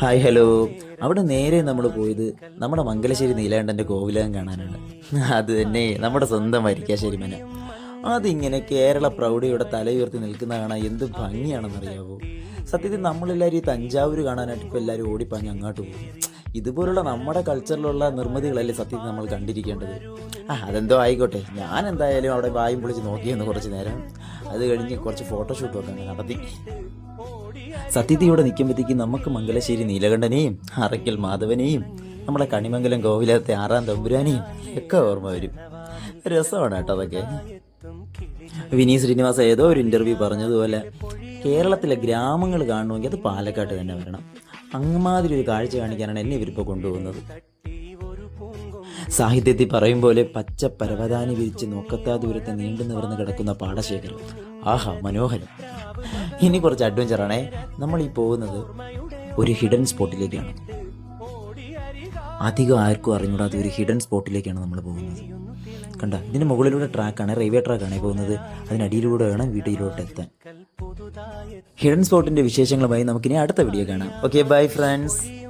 Hi hello. അവിടെ നേരെ നമ്മൾ പോയത് നമ്മുടെ മംഗലശ്ശേരി നീലാണ്ടന്റെ കോവിലകം കാണാനാണ്. അത് തന്നെ നമ്മുടെ സ്വന്തം വരിക്കാശ്ശേരി മന. അതിങ്ങനെ കേരള പ്രൗഢിയുടെ തല ഉയർത്തി നിൽക്കുന്ന കാണാൻ എന്ത് ഭംഗിയാണെന്നറിയാവോ? സത്യത്തിൽ നമ്മളെല്ലാവരും ഈ തഞ്ചാവൂർ കാണാനായിട്ട് ഇപ്പോൾ എല്ലാവരും ഓടിപ്പാഞ്ഞ് അങ്ങോട്ട് പോകും. ഇതുപോലുള്ള നമ്മുടെ കൾച്ചറിലുള്ള നിർമ്മിതികളല്ലേ സത്യത്തിൽ നമ്മൾ കണ്ടിരിക്കേണ്ടത്? ആ അതെന്തോ ആയിക്കോട്ടെ. ഞാൻ എന്തായാലും അവിടെ വായും പൊളിച്ച് നോക്കിയെന്ന് കുറച്ച് നേരം. അത് കഴിഞ്ഞ് കുറച്ച് ഫോട്ടോഷൂട്ടും ഒക്കെ നടത്തി. സത്യത്തിൽ നിൽക്കുമ്പോഴത്തേക്കും നമുക്ക് മംഗലശ്ശേരി നീലകണ്ഠനെയും അറയ്ക്കൽ മാധവനെയും നമ്മുടെ കണിമംഗലം കോവിലത്തെ ആറാം തമ്പുരാനെയും ഒക്കെ ഓർമ്മ വരും. രസമാണ് കേട്ടോ അതൊക്കെ. വിനീത് ശ്രീനിവാസ ഏതോ ഒരു ഇന്റർവ്യൂ പറഞ്ഞതുപോലെ കേരളത്തിലെ ഗ്രാമങ്ങൾ കാണണമെങ്കിൽ അത് പാലക്കാട്ട് തന്നെ വരണം. അങ്ങമാതിരി ഒരു കാഴ്ച കാണിക്കാനാണ് എന്നെ ഇവരിപ്പോൾ കൊണ്ടുപോകുന്നത്. സാഹിത്യത്തിൽ പറയും പോലെ പച്ച പരവതാനി വിരിച്ച് നോക്കത്താ ദൂരത്തെ നീണ്ടു നിവർന്ന് കിടക്കുന്ന പാടശേഖരം. ആഹാ മനോഹരം. ഇനി കുറച്ച് അഡ്വഞ്ചറാണേ നമ്മൾ ഈ പോകുന്നത് ഒരു ഹിഡൻ സ്പോട്ടിലേക്കാണ് അധികം ആർക്കും അറിഞ്ഞൂടാത്ത ഒരു ഹിഡൻ സ്പോട്ടിലേക്കാണ് നമ്മൾ പോകുന്നത്. കണ്ട? ഇതിന് മുകളിലൂടെ ട്രാക്കാണ് റെയിൽവേ ട്രാക്കാണ് പോകുന്നത്. അതിനടിയിലൂടെ വേണം വീട്ടിലോട്ട് എത്താൻ. ഹിഡൻ സ്പോട്ടിന്റെ വിശേഷങ്ങളുമായി നമുക്കിനി അടുത്ത വീഡിയോ കാണാം. Okay bye friends